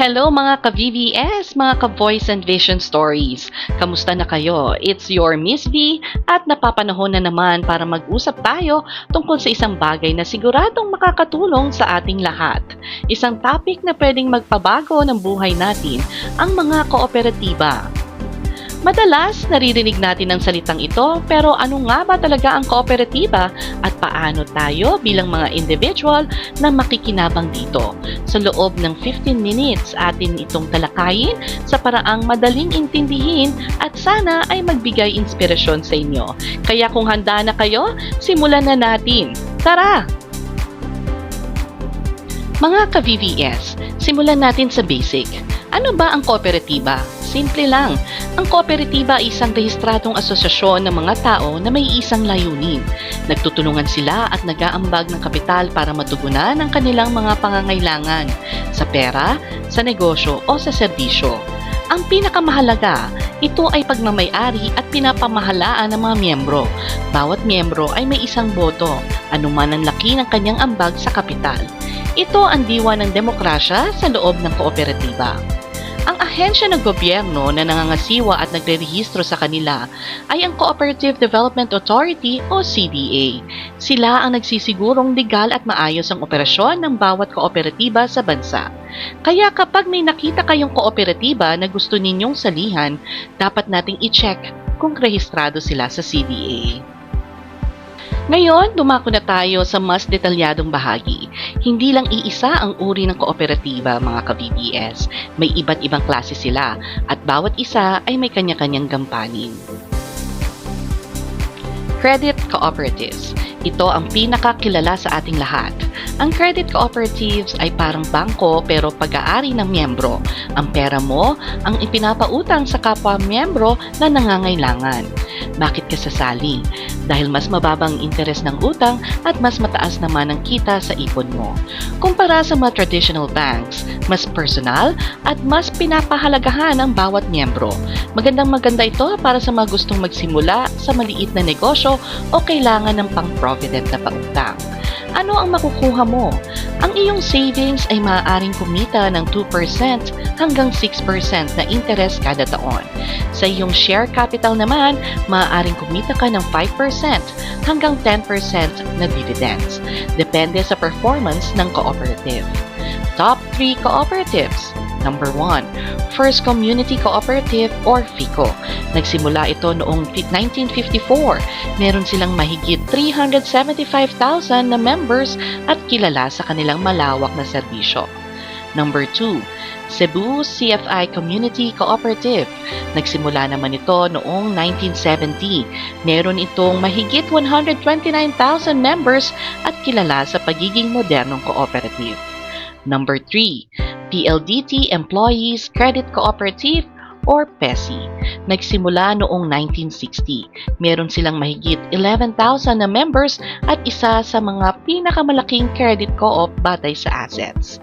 Hello mga ka-VVS, mga ka-Voice and Vision Stories. Kamusta na kayo? It's your Miss V at napapanahon na naman para mag-usap tayo tungkol sa isang bagay na siguradong makakatulong sa ating lahat. Isang topic na pwedeng magpabago ng buhay natin, ang mga kooperatiba. Madalas, naririnig natin ang salitang ito, pero ano nga ba talaga ang kooperatiba at paano tayo bilang mga individual na makikinabang dito? Sa loob ng 15 minutes, atin itong talakayin sa paraang madaling intindihin at sana ay magbigay inspirasyon sa inyo. Kaya kung handa na kayo, simulan na natin. Tara! Mga ka-VVS, simulan natin sa basic. Ano ba ang kooperatiba? Simple lang. Ang kooperatiba ay isang rehistradong asosasyon ng mga tao na may isang layunin. Nagtutulungan sila at nag-aambag ng kapital para matugunan ang kanilang mga pangangailangan sa pera, sa negosyo o sa serbisyo. Ang pinakamahalaga, ito ay pagmamayari at pinapamahalaan ng mga miyembro. Bawat miyembro ay may isang boto, anuman ang laki ng kanyang ambag sa kapital. Ito ang diwa ng demokrasya sa loob ng kooperatiba. Ang ahensya ng gobyerno na nangangasiwa at nagre-rehistro sa kanila ay ang Cooperative Development Authority o CDA. Sila ang nagsisigurong legal at maayos ang operasyon ng bawat kooperatiba sa bansa. Kaya kapag may nakita kayong kooperatiba na gusto ninyong salihan, dapat nating i-check kung rehistrado sila sa CDA. Ngayon, dumako na tayo sa mas detalyadong bahagi. Hindi lang iisa ang uri ng kooperatiba, mga ka-BBS. May iba't ibang klase sila at bawat isa ay may kanya-kanyang gampanin. Credit Cooperatives. Ito ang pinakakilala sa ating lahat. Ang credit cooperatives ay parang bangko pero pag-aari ng miyembro. Ang pera mo ang ipinapautang sa kapwa miyembro na nangangailangan. Bakit ka sasali? Dahil mas mababang interes ng utang at mas mataas naman ang kita sa ipon mo. Kumpara sa mga traditional banks, mas personal at mas pinapahalagahan ang bawat miyembro. Magandang maganda ito para sa mga gustong magsimula sa maliit na negosyo o kailangan ng pang-provident na pautang. Ano ang makukuha mo? Ang iyong savings ay maaaring kumita ng 2% hanggang 6% na interest kada taon. Sa iyong share capital naman, maaaring kumita ka ng 5% hanggang 10% na dividends. Depende sa performance ng cooperative. Top 3 cooperatives. Number 1, First Community Cooperative or FICO. Nagsimula ito noong 1954. Meron silang mahigit 375,000 na members at kilala sa kanilang malawak na serbisyo. Number 2, Cebu CFI Community Cooperative. Nagsimula naman ito noong 1970. Meron itong mahigit 129,000 members at kilala sa pagiging modernong cooperative. Number 3, PLDT Employees Credit Cooperative or PESI. Nagsimula noong 1960. Meron silang mahigit 11,000 na members at isa sa mga pinakamalaking credit co-op batay sa assets.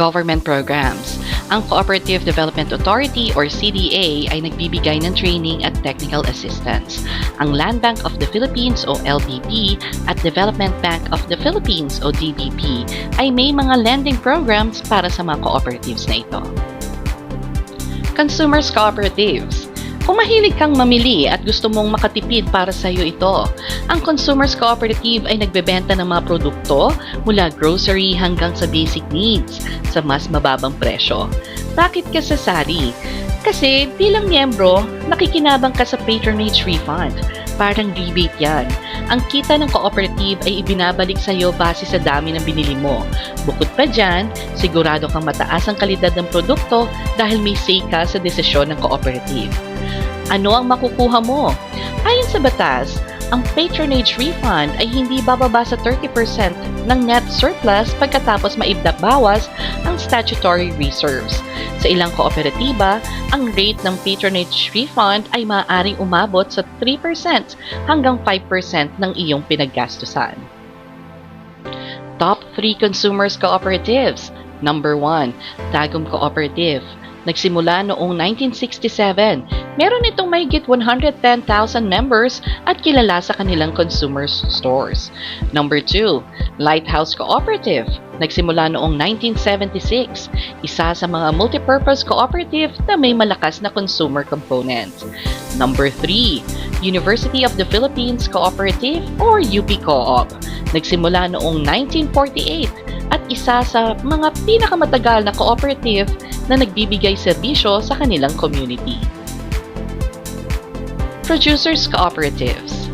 Government programs. Ang Cooperative Development Authority or CDA ay nagbibigay ng training at technical assistance. Ang Land Bank of the Philippines o LBP at Development Bank of the Philippines o DBP ay may mga lending programs para sa mga cooperatives na ito. Consumers Cooperatives kung mahilig kang mamili at gusto mong makatipid para sa iyo ito, ang Consumers Cooperative ay nagbebenta ng mga produkto mula grocery hanggang sa basic needs sa mas mababang presyo. Bakit ka sasari? Kasi bilang miyembro, nakikinabang ka sa patronage refund. Parang rebate yan. Ang kita ng cooperative ay ibinabalik sa iyo base sa dami ng binili mo. Bukod pa dyan, sigurado kang mataas ang kalidad ng produkto dahil may say ka sa desisyon ng cooperative. Ano ang makukuha mo? Ayon sa batas, ang patronage refund ay hindi bababa sa 30% ng net surplus pagkatapos maibdak bawas ang statutory reserves. Sa ilang kooperatiba, ang rate ng patronage refund ay maaaring umabot sa 3% hanggang 5% ng iyong pinaggastusan. Top 3 consumers cooperatives. Number 1, Tagum Cooperative. Nagsimula noong 1967, meron itong mahigit 110,000 members at kilala sa kanilang consumer stores. Number 2, Lighthouse Cooperative. Nagsimula noong 1976, isa sa mga multipurpose cooperative na may malakas na consumer component. Number 3, University of the Philippines Cooperative or UP Co-op. Nagsimula noong 1948 at isa sa mga pinakamatagal na cooperative na nagbibigay serbisyo sa kanilang community. Producers Cooperatives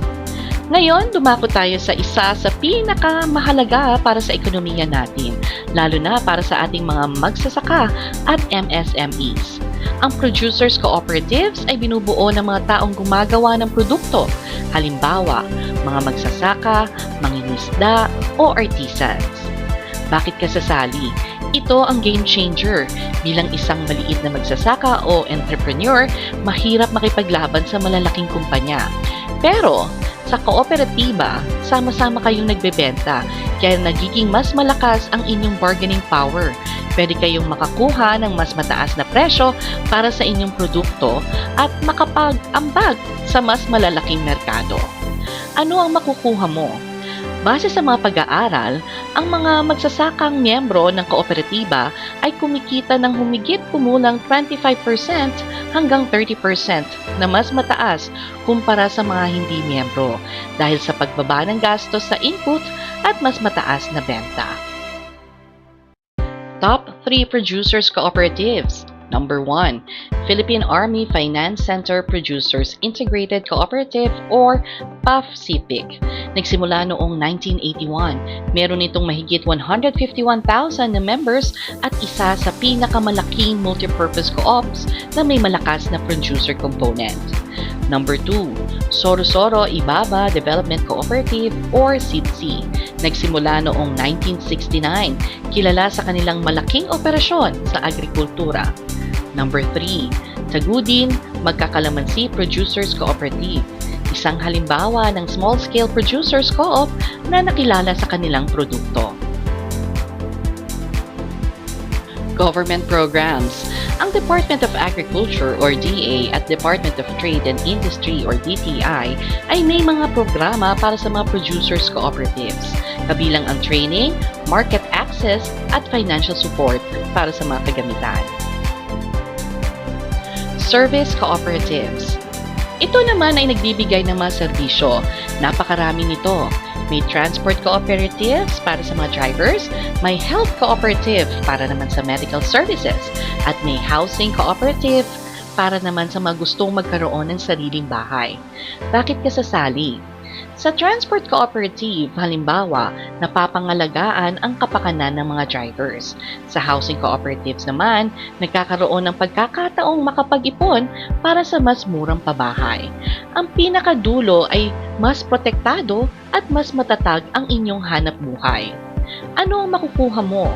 Ngayon, dumako tayo sa isa sa pinakamahalaga para sa ekonomiya natin, lalo na para sa ating mga magsasaka at MSMEs. Ang Producers Cooperatives ay binubuo ng mga taong gumagawa ng produkto, halimbawa, mga magsasaka, mangingisda, o artisans. Bakit ka sasali? Ito ang game changer. Bilang isang maliit na magsasaka o entrepreneur, mahirap makipaglaban sa malalaking kumpanya. Pero, sa kooperatiba, sama-sama kayong nagbebenta, kaya nagiging mas malakas ang inyong bargaining power. Pwede kayong makakuha ng mas mataas na presyo para sa inyong produkto at makapag-ambag sa mas malalaking merkado. Ano ang makukuha mo? Base sa mga pag-aaral, ang mga magsasakang miyembro ng kooperatiba ay kumikita ng humigit kumulang 25% hanggang 30% na mas mataas kumpara sa mga hindi miyembro dahil sa pagbaba ng gastos sa input at mas mataas na benta. Top 3 Producers Cooperatives Number 1, Philippine Army Finance Center Producers Integrated Cooperative or PAF-CIPIC. Nagsimula noong 1981. Meron itong mahigit 151,000 na members at isa sa pinakamalaking multipurpose co-ops na may malakas na producer component. Number 2, Soro-Soro Ibaba Development Cooperative or SIDC. Nagsimula noong 1969, kilala sa kanilang malaking operasyon sa agrikultura. Number 3, Tagudin Magkakalamansi Producers Cooperative. Isang halimbawa ng small-scale producers co-op na nakilala sa kanilang produkto. Government Programs Ang Department of Agriculture or DA at Department of Trade and Industry or DTI ay may mga programa para sa mga producers cooperatives, kabilang ang training, market access at financial support para sa mga kagamitan. Service Cooperatives Ito naman ay nagbibigay ng mga serbisyo. Napakarami nito. May transport cooperatives para sa mga drivers, may health cooperative para naman sa medical services, at may housing cooperative para naman sa mga gustong magkaroon ng sariling bahay. Bakit ka sasali? Sa transport cooperative, halimbawa, napapangalagaan ang kapakanan ng mga drivers. Sa housing cooperatives naman, nagkakaroon ng pagkakataong makapag-ipon para sa mas murang pabahay. Ang pinakadulo ay mas protektado at mas matatag ang inyong hanap buhay. Ano ang makukuha mo?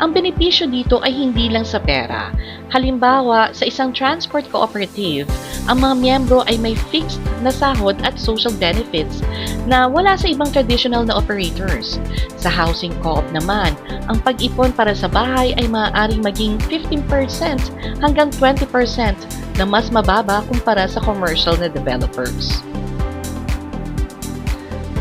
Ang benepisyo dito ay hindi lang sa pera. Halimbawa, sa isang transport cooperative, ang mga miyembro ay may fixed na sahod at social benefits na wala sa ibang traditional na operators. Sa housing co-op naman, ang pag-ipon para sa bahay ay maaaring maging 15% hanggang 20% na mas mababa kumpara sa commercial na developers.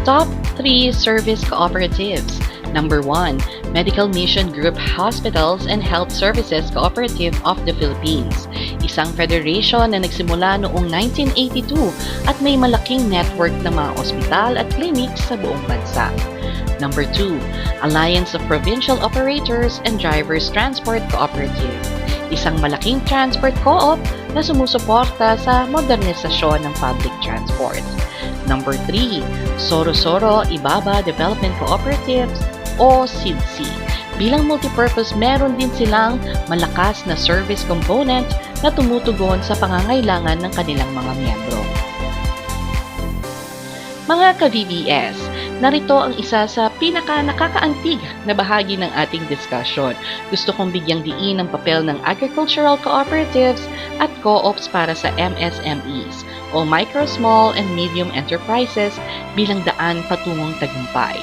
Top 3 Service Cooperatives Number 1, Medical Mission Group Hospitals and Health Services Cooperative of the Philippines. Isang federation na nagsimula noong 1982 at may malaking network ng mga ospital at clinics sa buong bansa. Number 2, Alliance of Provincial Operators and Drivers Transport Cooperative. Isang malaking transport co-op na sumusuporta sa modernisasyon ng public transport. Number 3, Soro-Soro Ibaba Development Cooperatives o SIDSI. Bilang multipurpose, meron din silang malakas na service component na tumutugon sa pangangailangan ng kanilang mga miyembro. Mga ka-VBS, narito ang isa sa pinaka nakakaantig na bahagi ng ating discussion. Gusto kong bigyang diin ang papel ng agricultural cooperatives at co-ops para sa MSMEs o Micro, Small, and Medium Enterprises bilang daan patungong tagumpay.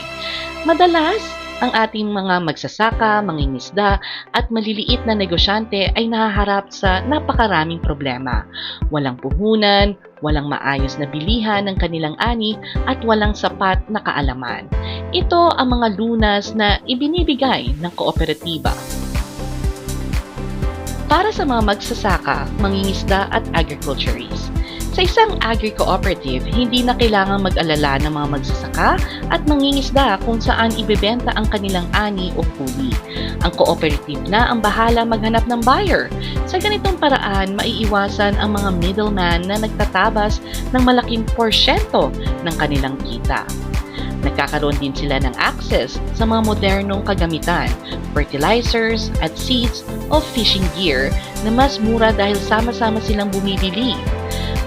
Madalas, ang ating mga magsasaka, mangingisda at maliliit na negosyante ay nahaharap sa napakaraming problema. Walang puhunan, walang maayos na bilihan ng kanilang ani at walang sapat na kaalaman. Ito ang mga lunas na ibinibigay ng kooperatiba. Para sa mga magsasaka, mangingisda at agriculturists. Sa isang agri-cooperative, hindi na kailangang mag-alala ng mga magsasaka at mangingisda kung saan ibebenta ang kanilang ani o huli. Ang cooperative na ang bahala maghanap ng buyer. Sa ganitong paraan, maiiwasan ang mga middleman na nagtatabas ng malaking porsyento ng kanilang kita. Nagkakaroon din sila ng access sa mga modernong kagamitan, fertilizers at seeds o fishing gear na mas mura dahil sama-sama silang bumibili.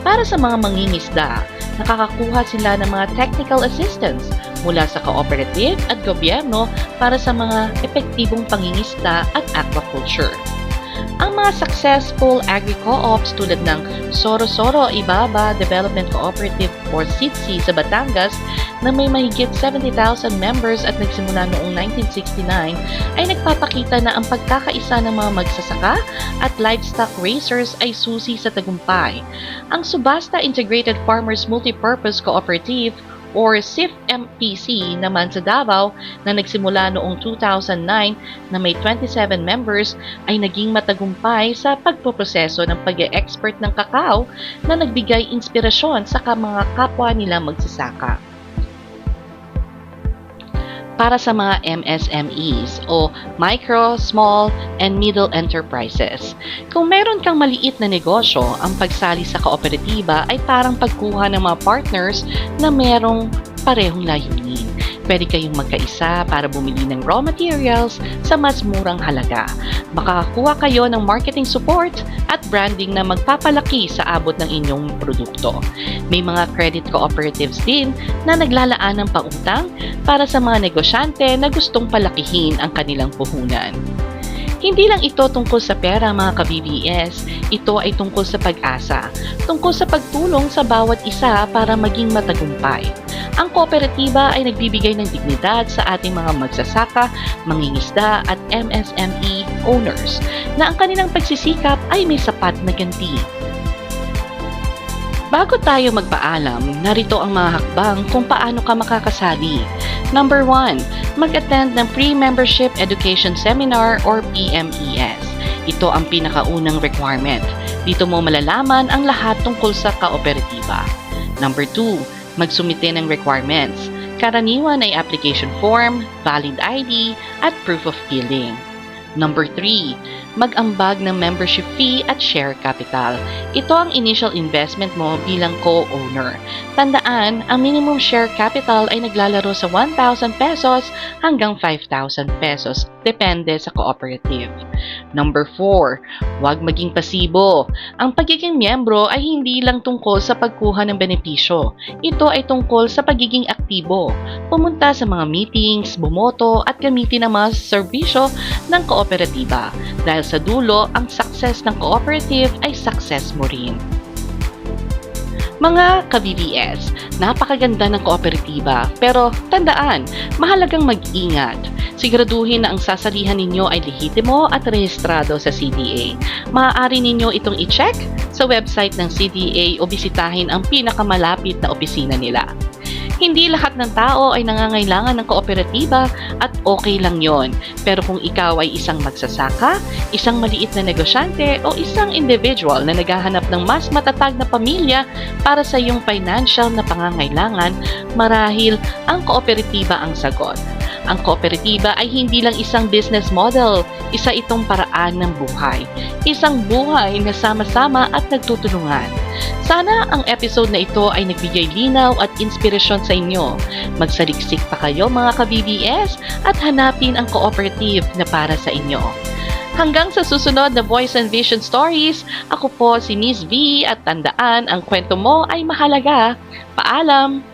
Para sa mga mangingisda, nakakakuha sila ng mga technical assistance mula sa cooperative at gobyerno para sa mga epektibong pangingisda at aquaculture. Ang mga successful agri-co-ops tulad ng Soro-Soro Ibaba Development Cooperative or SITSI sa Batangas na may mahigit 70,000 members at nagsimula noong 1969 ay nagpapakita na ang pagkakaisa ng mga magsasaka at livestock racers ay susi sa tagumpay. Ang Subasta Integrated Farmers Multipurpose Cooperative or SIF-MPC naman sa Davao na nagsimula noong 2009 na may 27 members ay naging matagumpay sa pagpoproseso ng pag-export ng kakao na nagbigay inspirasyon sa mga kapwa nila magsasaka para sa mga MSMEs o Micro, Small, and Middle Enterprises. Kung meron kang maliit na negosyo, ang pagsali sa kooperatiba ay parang pagkuha ng mga partners na merong parehong layunin. Pwede kayong magkaisa para bumili ng raw materials sa mas murang halaga. Makakakuha kayo ng marketing support at branding na magpapalaki sa abot ng inyong produkto. May mga credit cooperatives din na naglalaan ng pautang para sa mga negosyante na gustong palakihin ang kanilang puhunan. Hindi lang ito tungkol sa pera mga ka-BBS, ito ay tungkol sa pag-asa, tungkol sa pagtulong sa bawat isa para maging matagumpay. Ang kooperatiba ay nagbibigay ng dignidad sa ating mga magsasaka, mangingisda at MSME owners na ang kanilang pagsisikap ay may sapat na ganti. Bago tayo magpaalam, narito ang mga hakbang kung paano ka makakasali. Number 1, mag-attend ng Pre-Membership Education Seminar or PMES. Ito ang pinakaunang requirement. Dito mo malalaman ang lahat tungkol sa kooperatiba. Number 2, magsumite ng requirements. Karaniwan ay application form, valid ID, at proof of billing. Number 3, mag-ambag ng membership fee at share capital. Ito ang initial investment mo bilang co-owner. Tandaan, ang minimum share capital ay naglalaro sa 1,000 pesos hanggang 5,000 pesos, depende sa cooperative. Number 4, huwag maging pasibo. Ang pagiging miyembro ay hindi lang tungkol sa pagkuha ng benepisyo. Ito ay tungkol sa pagiging aktibo. Pumunta sa mga meetings, bumoto at gamitin ang mga serbisyo ng kooperatiba. Dahil sa dulo, ang success ng cooperative ay success mo rin. Mga ka-BBS, napakaganda ng kooperatiba pero tandaan, mahalagang mag-ingat. Siguraduhin na ang sasalihan ninyo ay lehitimo at rehistrado sa CDA. Maaari ninyo itong i-check sa website ng CDA o bisitahin ang pinakamalapit na opisina nila. Hindi lahat ng tao ay nangangailangan ng kooperatiba at okay lang yon. Pero kung ikaw ay isang magsasaka, isang maliit na negosyante o isang individual na naghahanap ng mas matatag na pamilya para sa iyong financial na pangangailangan, marahil ang kooperatiba ang sagot. Ang kooperatiba ay hindi lang isang business model, isa itong paraan ng buhay. Isang buhay na sama-sama at nagtutulungan. Sana ang episode na ito ay nagbigay linaw at inspirasyon sa inyo. Magsaliksik pa kayo mga ka-BBS at hanapin ang cooperative na para sa inyo. Hanggang sa susunod na Voice and Vision Stories, ako po si Miss V at tandaan ang kwento mo ay mahalaga. Paalam!